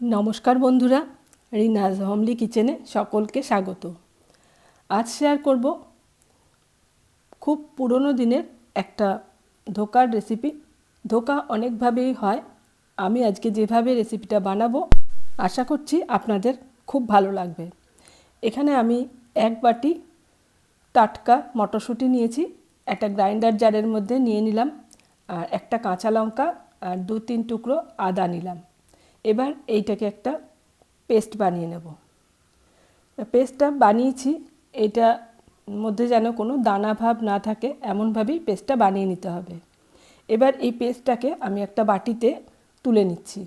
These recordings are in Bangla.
নমস্কার বন্ধুরা রিনাজ হোমলি কিচেনে সকলকে স্বাগত। আজ শেয়ার করব খুব পুরনো দিনের একটা ধোকার রেসিপি ধোকা অনেকভাবেই হয়। আমি আজকে যেভাবে রেসিপিটা বানাবো, আশা করছি আপনাদের খুব ভালো লাগবে। এখানে আমি এক বাটি টাটকা মটরশুঁটি নিয়েছি, একটা গ্রাইন্ডার জারের মধ্যে নিয়ে নিলাম, আর একটা কাঁচা লঙ্কা, আর দু তিন টুকরো আদা নিলাম। এবার এইটাকে একটা পেস্ট বানিয়ে নেব। পেস্টটা বানিয়েছি, এটা মধ্যে যেন কোনো দানা ভাব না থাকে, এমনভাবেই পেস্টটা বানিয়ে নিতে হবে। এবার এই পেস্টটাকে আমি একটা বাটিতে তুলে নিচ্ছি।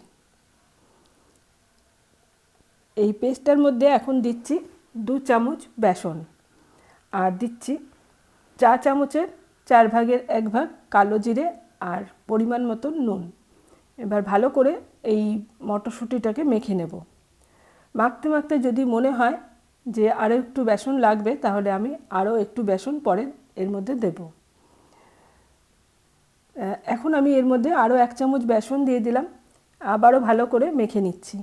এই পেস্টটার মধ্যে এখন দিচ্ছি দু চামচ বেসন, আর দিচ্ছি চা চামচের চার ভাগের এক ভাগ কালো জিরে আর পরিমাণ মতন নুন। এবার ভালো করে এই মটরশুঁটিটাকে মেখে নেব। মাখতে মাখতে যদি মনে হয় যে আরও একটু বেসন লাগবে, তাহলে আমি আরও একটু বেসন পরে এর মধ্যে দেব। এখন আমি এর মধ্যে আরও এক চামচ বেসন দিয়ে দিলাম। আবারও ভালো করে মেখে নিচ্ছি।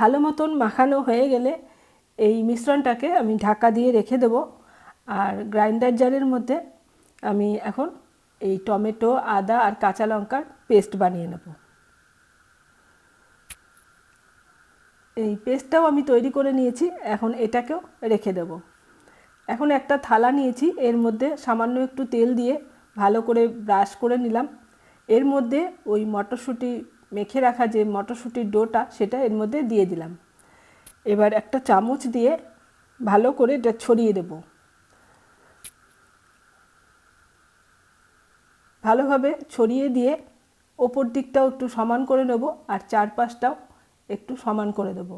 ভালো মতন মাখানো হয়ে গেলে এই মিশ্রণটাকে আমি ঢাকা দিয়ে রেখে দেব। আর গ্রাইন্ডার জারের মধ্যে আমি এখন এই টমেটো, আদা আর কাঁচা লঙ্কার পেস্ট বানিয়ে নেব। এই পেস্টটাও আমি তৈরি করে নিয়েছি, এখন এটাকেও রেখে দেব। এখন একটা থালা নিয়েছি, এর মধ্যে সামান্য একটু তেল দিয়ে ভালো করে ব্রাশ করে নিলাম। এর মধ্যে ওই মটরশুঁটি মেখে রাখা যে মটরশুঁটির ডোটা, সেটা এর মধ্যে দিয়ে দিলাম। এবার একটা চামচ দিয়ে ভালো করে এটা ছড়িয়ে দেবো। ভালোভাবে ছড়িয়ে দিয়ে ওপর দিকটাও একটু সমান করে নেব আর চারপাশটাও একটু সমান করে দেব।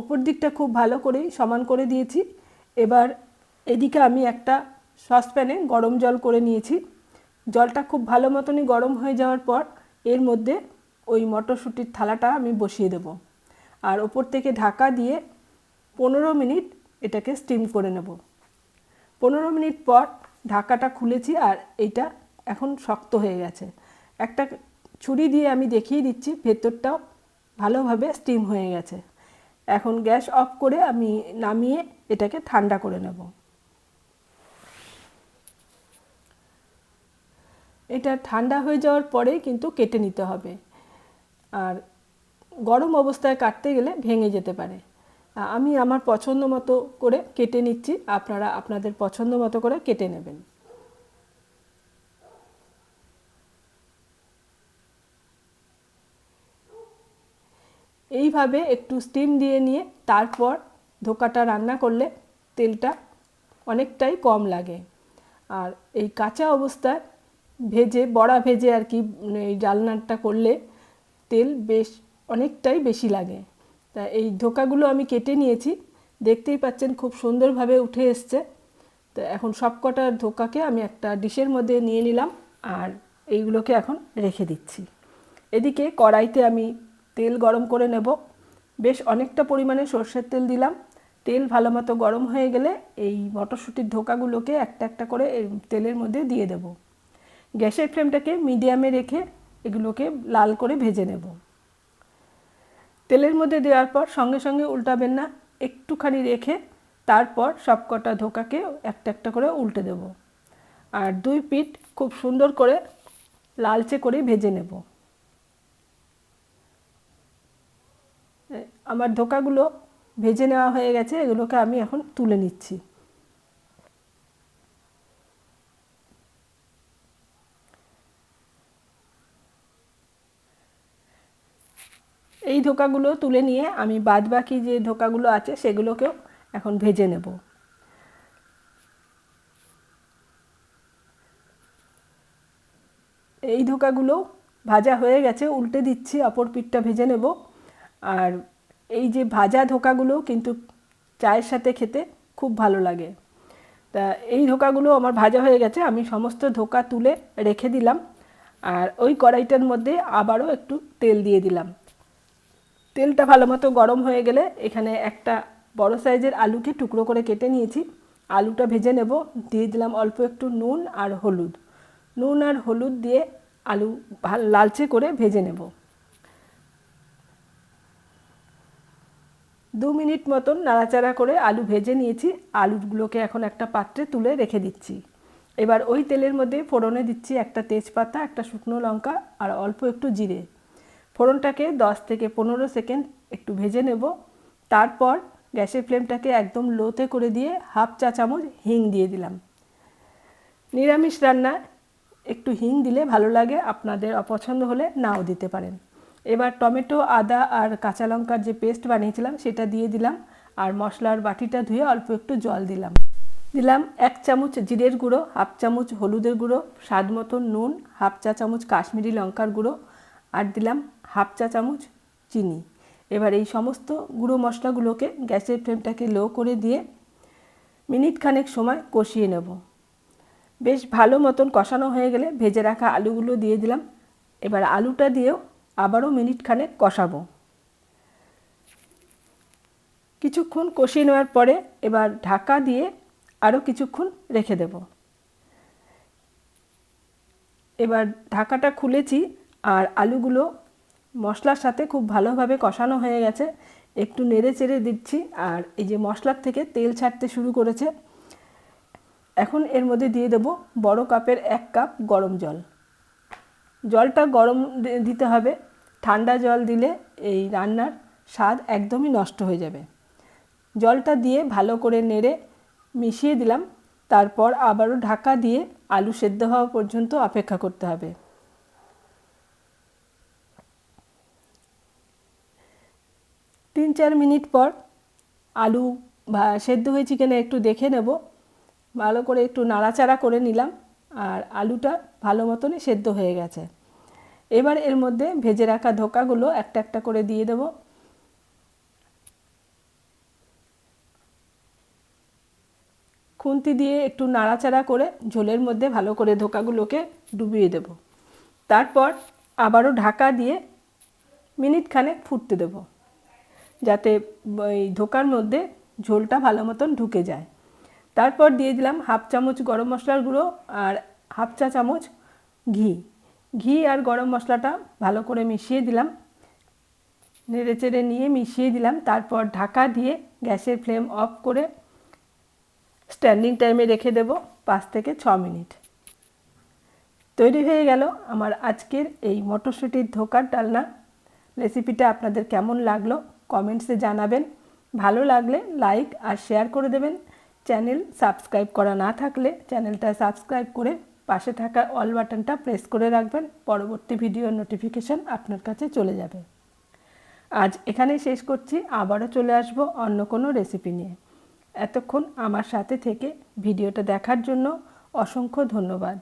ওপর দিকটা খুব ভালো করেই সমান করে দিয়েছি। এবার এদিকে আমি একটা সসপ্যানে গরম জল করে নিয়েছি। জলটা খুব ভালো মতনই গরম হয়ে যাওয়ার পর এর মধ্যে ওই মটরশুঁটির থালাটা আমি বসিয়ে দেব। আর ওপর থেকে ঢাকা দিয়ে পনেরো মিনিট এটাকে স্টিম করে নেব। পনেরো মিনিট পর ঢাকাটা খুলেছি আর এটা এখন শক্ত হয়ে গেছে। একটা ছুরি দিয়ে আমি দেখিয়ে দিচ্ছি, ভেতরটাও ভালোভাবে স্টিম হয়ে গেছে। এখন গ্যাস অফ করে আমি নামিয়ে এটাকে ঠান্ডা করে নেব। এটা ঠান্ডা হয়ে যাওয়ার পরেই কিন্তু কেটে নিতে হবে। আর গরম অবস্থায় কাটতে গেলে ভেঙে যেতে পারে। আমি আমার পছন্দ মতো করে কেটে নিচ্ছি। আপনারা আপনাদের পছন্দ মতো করে কেটে নেবেন। এইভাবে একটু স্টিম দিয়ে নিয়ে তারপর ধোকাটা রান্না করলে তেলটা অনেকটাই কম লাগে। আর এই কাঁচা অবস্থায় ভেজে, বড়া ভেজে আর কি এই ডালনাটা করলে তেল বেশ, অনেকটাই বেশি লাগে। তা এই ধোকাগুলো আমি কেটে নিয়েছি। দেখতেই পাচ্ছেন খুব সুন্দরভাবে উঠে এসছে। তো এখন সব কটা ধোকাকে আমি একটা ডিশের মধ্যে নিয়ে নিলাম আর এইগুলোকে এখন রেখে দিচ্ছি। এদিকে কড়াইতে আমি তেল গরম করে নেব। বেশ অনেকটা পরিমাণে সর্ষের তেল দিলাম। তেল ভালো মতো গরম হয়ে গেলে এই মটরশুঁটির ধোকাগুলোকে একটা একটা করে তেলের মধ্যে দিয়ে দেব। গ্যাসের ফ্লেমটাকে মিডিয়ামে রেখে এগুলোকে লাল করে ভেজে নেব। তেলের মধ্যে দেওয়ার পর সঙ্গে সঙ্গে উল্টাবেন না, একটুখানি রেখে তারপর সবকটা ধোকাকে একটা একটা করে উল্টে দেব। আর দুই পিঠ খুব সুন্দর করে লালচে করে ভেজে নেব। আমার ধোকাগুলো ভেজে নেওয়া হয়ে গেছে, এগুলোকে আমি এখন তুলে নিচ্ছি। এই ধোকাগুলো তুলে নিয়ে আমি বাদ বাকি যে ধোকাগুলো আছে সেগুলোকেও এখন ভেজে নেব। এই ধোকাগুলো ভাজা হয়ে গেছে, উল্টে দিচ্ছি, অপর পিঠটা ভেজে নেব। আর এই যে ভাজা ধোকাগুলো কিন্তু চায়ের সাথে খেতে খুব ভালো লাগে। তা এই ধোকাগুলো আমার ভাজা হয়ে গেছে, আমি সমস্ত ধোকা তুলে রেখে দিলাম। আর ওই কড়াইটার মধ্যে আবারও একটু তেল দিয়ে দিলাম। তেলটা ভালো মতো গরম হয়ে গেলে এখানে একটা বড় সাইজের আলুকে টুকরো করে কেটে নিয়েছি। আলুটা ভেজে নেব। দিয়ে দিলাম অল্প একটু নুন আর হলুদ। নুন আর হলুদ দিয়ে আলু লালচে করে ভেজে নেব। দু মিনিট মতন নাড়াচাড়া করে আলু ভেজে নিয়েছি। আলুগুলোকে এখন একটা পাত্রে তুলে রেখে দিচ্ছি। এবার ওই তেলের মধ্যে ফোড়নে দিচ্ছি একটা তেজপাতা, একটা শুকনো লঙ্কা আর অল্প একটু জিরে। ফোড়নটাকে দশ থেকে পনেরো সেকেন্ড একটু ভেজে নেব। তারপর গ্যাসের ফ্লেমটাকে একদম লোতে করে দিয়ে হাফ চা চামচ হিং দিয়ে দিলাম। নিরামিষ রান্না, একটু হিং দিলে ভালো লাগে, আপনাদের অপছন্দ হলে নাও দিতে পারেন। এবার টমেটো, আদা আর কাঁচা লঙ্কার যে পেস্ট বানিয়েছিলাম সেটা দিয়ে দিলাম আর মশলার বাটিটা ধুয়ে অল্প একটু জল দিলাম। দিলাম এক চামচ জিরের গুঁড়ো, হাফ চামচ হলুদের গুঁড়ো, স্বাদ মতো নুন, হাফ চা চামচ কাশ্মীরি লঙ্কার গুঁড়ো আর দিলাম হাফ চা চামচ চিনি। এবার এই সমস্ত গুঁড়ো মশলাগুলোকে গ্যাসের ফ্লেমটাকে লো করে দিয়ে মিনিট খানেক সময় কষিয়ে নেব। বেশ ভালো মতন কষানো হয়ে গেলে ভেজে রাখা আলুগুলো দিয়ে দিলাম। এবার আলুটা দিয়েও আবারও মিনিট খানেক কষাবো। কিছুক্ষণ কষিয়ে নেওয়ার পরে এবার ঢাকা দিয়ে আরও কিছুক্ষণ রেখে দেব। এবার ঢাকাটা খুলেছি আর আলুগুলো মশলার সাথে খুব ভালোভাবে কষানো হয়ে গেছে। একটু নেড়ে চেড়ে দিচ্ছি। আর এই যে মশলার থেকে তেল ছাড়তে শুরু করেছে, এখন এর মধ্যে দিয়ে দেব বড় কাপের এক কাপ গরম জল। জলটা গরম দিতে হবে। ঠান্ডা জল দিলে এই রান্নার স্বাদ একদমই নষ্ট হয়ে যাবে। জলটা দিয়ে ভালো করে নেড়ে মিশিয়ে দিলাম। তারপর আবারও ঢাকা দিয়ে আলু সেদ্ধ হওয়া পর্যন্ত অপেক্ষা করতে হবে। তিন চার মিনিট পর আলু সেদ্ধ হয়েছে কিনা একটু দেখে নেব। ভালো করে একটু নাড়াচাড়া করে নিলাম আর আলুটা ভালো মতনই সেদ্ধ হয়ে গেছে। এবার এর মধ্যে ভেজে রাখা ধোকাগুলো একটা একটা করে দিয়ে দেব। খুন্তি দিয়ে একটু নাড়াচাড়া করে ঝোলের মধ্যে ভালো করে ধোকাগুলোকে ডুবিয়ে দেব। তারপর আবারও ঢাকা দিয়ে মিনিট খানেক ফুটতে দেব। যাতে ওই ধোকার মধ্যে ঝোলটা ভালো মতন ঢুকে যায়। তারপর দিয়ে দিলাম হাফ চামচ গরম মশলার গুঁড়ো আর হাফ চা চামচ ঘি। ঘি আর গরম মশলাটা ভালো করে মিশিয়ে দিলাম। নেড়ে চেড়ে নিয়ে মিশিয়ে দিলাম। তারপর ঢাকা দিয়ে গ্যাসের ফ্লেম অফ করে স্ট্যান্ডিং টাইমে রেখে দেব পাঁচ থেকে ছ মিনিট। তৈরি হয়ে গেল আমার আজকের এই মটরশুঁটির ধোকার ডালনা। রেসিপিটা আপনাদের কেমন লাগল কমেন্টসে জানাবেন। ভালো লাগলে লাইক আর শেয়ার করে দেবেন। চ্যানেল সাবস্ক্রাইব করা না থাকলে চ্যানেলটা সাবস্ক্রাইব করে পাশে থাকা অল বাটনটা প্রেস করে রাখবেন। পরবর্তী ভিডিওর নোটিফিকেশান আপনার কাছে চলে যাবে। আজ এখানেই শেষ করছি। আবারও চলে আসব অন্য কোনো রেসিপি নিয়ে। এতক্ষণ আমার সাথে থেকে ভিডিওটা দেখার জন্য অসংখ্য ধন্যবাদ।